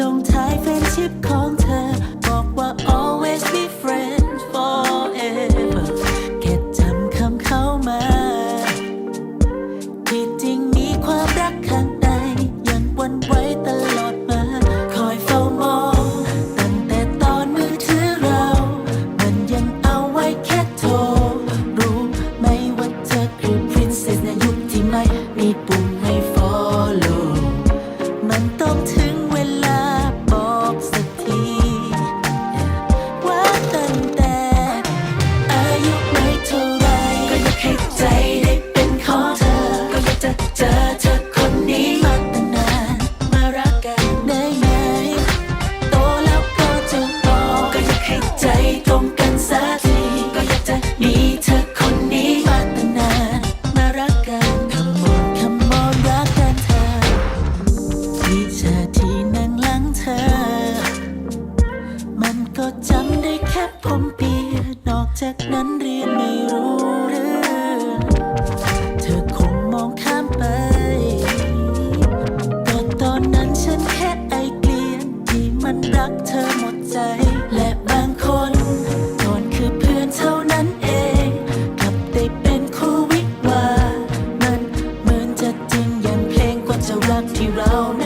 ลงท้ายแฟนชิพของเธอ บอกว่า always be friends forever แค่จำคำเข้ามาที่จริงมีความรักข้างในยังวนไว้ตลอดมา คอยเฝ้ามอง ตั้งแต่ตอนมือถือเรา มันยังเอาไว้แค่โทร รู้ไหมว่าเธอคือ princess ในยุคที่ไม่มีปุ่มให้ follow มันต้องถึง นอกจากนั้นเรียนไม่รู้เรื่องเธอคงมองข้ามไป แต่ตอนนั้นฉันแค่ไอเกลียนที่มันรักเธอหมดใจ และบางคนก่อนคือเพื่อนเท่านั้นเองกลับได้เป็นคู่วิวามันเหมือนจะจริงอย่างเพลงกว่าจะรักที่เรานะ